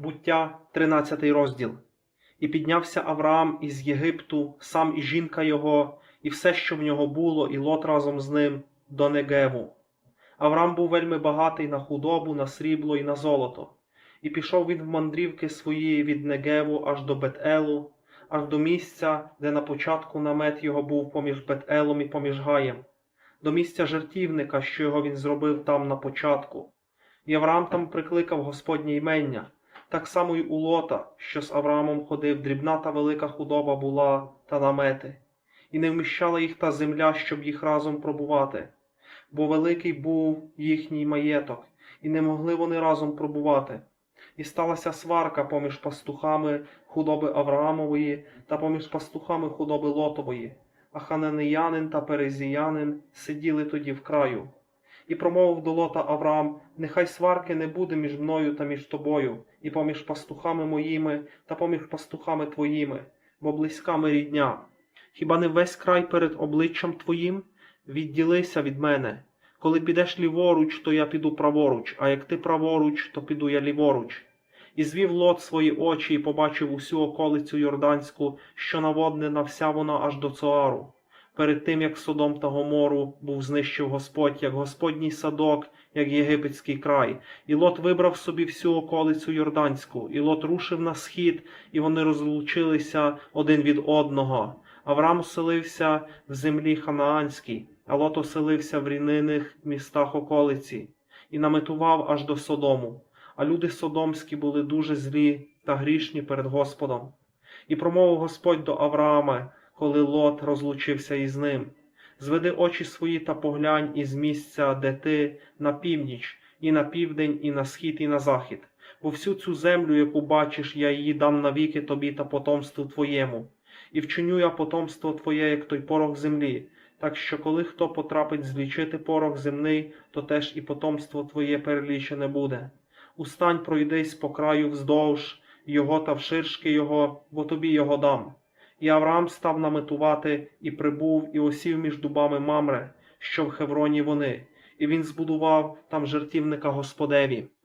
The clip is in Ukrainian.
Буття, 13 розділ. І піднявся Авраам із Єгипту, сам і жінка його, і все, що в нього було, і лот разом з ним до Негеву. Авраам був вельми багатий на худобу, на срібло і на золото. І пішов він в мандрівки свої від Негеву аж до Бет-Елу, аж до місця, де на початку намет його був поміж Бет-Елом і поміж Гаєм, до місця жертівника, що його він зробив там на початку. І Авраам там прикликав Господнє імення, так само й у Лота, що з Авраамом ходив, дрібна та велика худоба була та намети, і не вміщала їх та земля, щоб їх разом пробувати, бо великий був їхній маєток, і не могли вони разом пробувати. І сталася сварка поміж пастухами худоби Авраамової та поміж пастухами худоби Лотової, а хананеянин та перезіянин сиділи тоді в краю. І промовив до Лота Авраам: Нехай сварки не буде між мною та між тобою, і поміж пастухами моїми та поміж пастухами твоїми, бо близька ми рідня. Хіба не весь край перед обличчям твоїм? Відділися від мене. Коли підеш ліворуч, то я піду праворуч, а як ти праворуч, то піду я ліворуч. І звів лот свої очі і побачив усю околицю Йорданську, що наводнена вся вона аж до Цоару. Перед тим, як Содом та Гомору був знищив Господь, як Господній садок, як єгипетський край. І Лот вибрав собі всю околицю Йорданську, і Лот рушив на схід, і вони розлучилися один від одного. Авраам оселився в землі Ханаанській, а Лот оселився в рівнинних містах околиці, і наметував аж до Содому. А люди содомські були дуже злі та грішні перед Господом. І промовив Господь до Авраама, коли Лот розлучився із ним. Зведи очі свої та поглянь із місця, де ти на північ, і на південь, і на схід, і на захід. Бо всю цю землю, яку бачиш, я її дам навіки тобі та потомству твоєму. І вчиню я потомство твоє, як той порох землі. Так що, коли хто потрапить злічити порох земний, то теж і потомство твоє перелічене буде. Устань, пройдись по краю вздовж його та вширшки його, бо тобі його дам. І Авраам став наметувати, і прибув, і осів між дубами Мамре, що в Хевроні вони, і він збудував там жертівника Господеві.